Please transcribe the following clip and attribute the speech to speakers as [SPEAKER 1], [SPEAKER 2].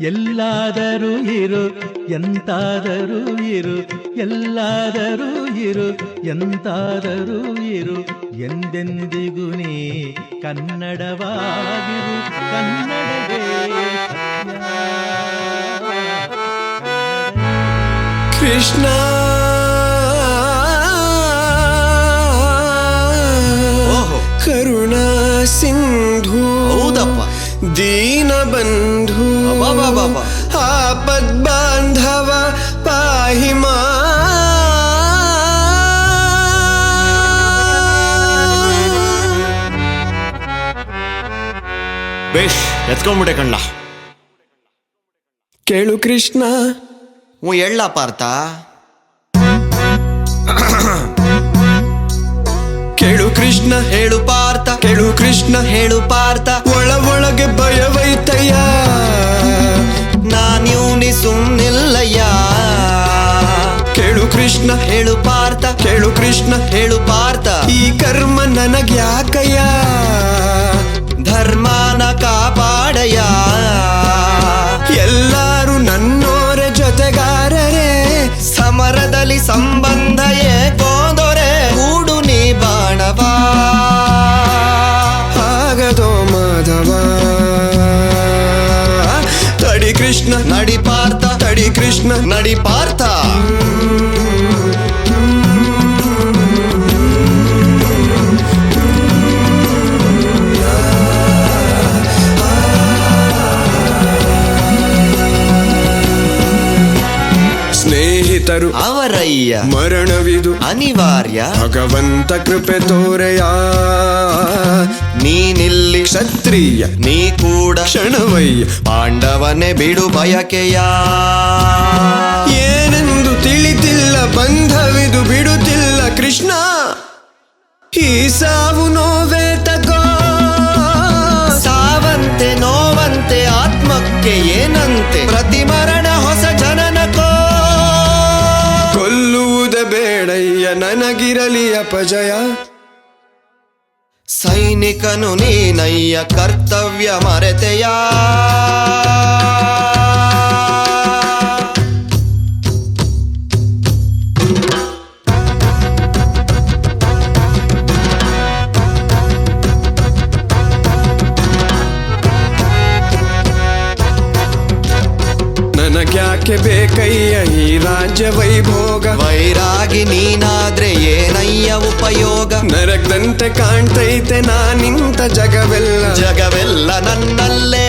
[SPEAKER 1] ಎಲ್ಲಾದರೂ ಇರು ಎಂತಾದರೂ ಇರು ಎಲ್ಲಾದರೂ ಇರು ಎಂತಾದರೂ ಇರು ಎಂದೆಂದಿಗೂ ನೀ ಕನ್ನಡವಾಗಿರು ಕನ್ನಡವೇ
[SPEAKER 2] ಕೃಷ್ಣ
[SPEAKER 3] ಓಹೋ.
[SPEAKER 2] ಕರುಣಾ ಸಿಂಧು
[SPEAKER 3] ಹೌದಪ್ಪ. ಬೇಷ್ ಎತ್ಕೊಂಡ್ಬಿಟ್ಟೆ ಕಣ್ಣ.
[SPEAKER 2] ಕೇಳು ಕೃಷ್ಣ.
[SPEAKER 3] ಹ್ಞೂ ಹೇಳ ಪಾರ್ಥ.
[SPEAKER 2] ಕೇಳು ಕೃಷ್ಣ.
[SPEAKER 3] ಹೇಳು ಪಾರ್ಥ.
[SPEAKER 2] ಕೇಳು ಕೃಷ್ಣ.
[SPEAKER 3] ಹೇಳು ಪಾರ್ಥ.
[SPEAKER 2] ಒಳ ಒಳಗೆ ಭಯವೈತಯ್ಯ.
[SPEAKER 3] ನಾನ್ಯೂನಿ ಸುಮ್ನಿಲ್ಲಯ್ಯ.
[SPEAKER 2] ಕೇಳು ಕೃಷ್ಣ.
[SPEAKER 3] ಹೇಳು ಪಾರ್ಥ.
[SPEAKER 2] ಕೇಳು ಕೃಷ್ಣ.
[SPEAKER 3] ಹೇಳು ಪಾರ್ಥ.
[SPEAKER 2] ಈ ಕರ್ಮ ನನಗ್ಯಾಕಯ್ಯ. ತಡಿ ಕೃಷ್ಣ.
[SPEAKER 3] ನಡಿ ಪಾರ್ಥ
[SPEAKER 2] ತಡಿ ಕೃಷ್ಣ.
[SPEAKER 3] ನಡಿ
[SPEAKER 2] ಸ್ನೇಹಿತರು
[SPEAKER 3] ಅವರಯ್ಯ.
[SPEAKER 2] ಮರಣವಿದು
[SPEAKER 3] ಅನಿವಾರ್ಯ.
[SPEAKER 2] ಭಗವಂತ ಕೃಪೆ ತೋರೆಯ.
[SPEAKER 3] ನೀನಿಲ್ಲಿ
[SPEAKER 2] ಕ್ಷತ್ರಿಯ
[SPEAKER 3] ನೀ ಕೂಡ
[SPEAKER 2] ಕ್ಷಣವಯ್ಯ.
[SPEAKER 3] ಪಾಂಡವನೇ ಬಿಡು ಬಯಕೆಯ.
[SPEAKER 2] ಏನೆಂದು ತಿಳಿತಿಲ್ಲ ಬಂಧವಿದು ಬಿಡುತ್ತಿಲ್ಲ ಕೃಷ್ಣ. ಈ ಸಾವು ನನಗಿರಲಿ ಅಪಜಯ
[SPEAKER 3] ಸೈನಿಕನು ನೀನಯ್ಯ ಕರ್ತವ್ಯ ಮರೆತೆಯ?
[SPEAKER 2] ನನಗ್ಯಾಕೆ ಬೇಕಯ್ಯ ಈ ರಾಜ್ಯ ವೈಭೋಗ?
[SPEAKER 3] ವೈರಾಗಿ ನೀನಾದ್ರೆ ಏನಯ್ಯ ಉಪಯೋಗ?
[SPEAKER 2] ನರಕದಂತೆ ಕಾಣ್ತೈತೆ ನಾನಿಂತ ಜಗವೆಲ್ಲ.
[SPEAKER 3] ಜಗವೆಲ್ಲ ನನ್ನಲ್ಲೇ